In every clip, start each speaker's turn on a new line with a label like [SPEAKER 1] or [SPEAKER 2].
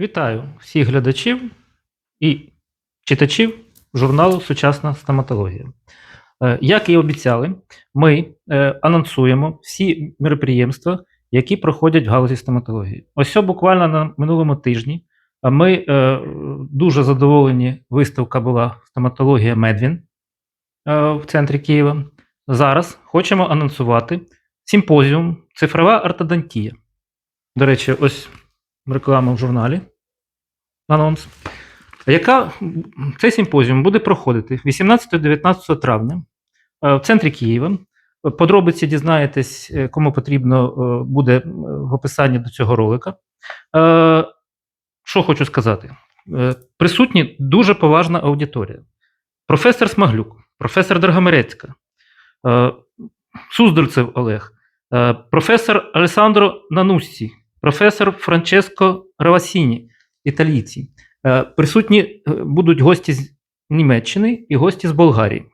[SPEAKER 1] Вітаю всіх глядачів і читачів журналу Сучасна стоматологія. Е, Як і обіцяли, ми е, анонсуємо всі мероприємства, які проходять в галузі стоматології. Ось буквально на минулому тижні ми е, дуже задоволені. Виставка була стоматологія Медвін в центрі Києва. Зараз хочемо анонсувати симпозіум Цифрова ортодонтія. До речі, ось реклама в журналі. Анонс. Яка цей симпозіум буде проходити 18-19 травня е, в центрі Києва. Подробиці дізнаєтесь, е, кому потрібно е, буде в описанні до цього ролика. Що хочу сказати? Присутні дуже поважна аудиторія. Професор Смаглюк, професор Драгомирецька, е, Суздальцев Олег, професор Алесандро Нануссі, професор Франческо Равасіні, італійці. Е, Присутні е, будуть гості з Німеччини і гості з Болгарії.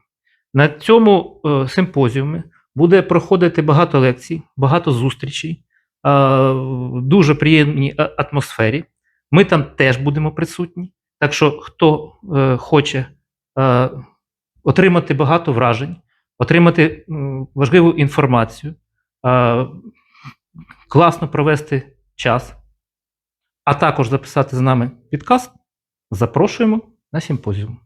[SPEAKER 1] На цьому е, симпозіумі буде проходити багато лекцій, багато зустрічей, в дуже приємній атмосфері. Ми там теж будемо присутні. Так що, хто хоче отримати багато вражень, отримати важливу інформацію, класно провести час, а також записати з нами підкаст, запрошуємо на симпозіум.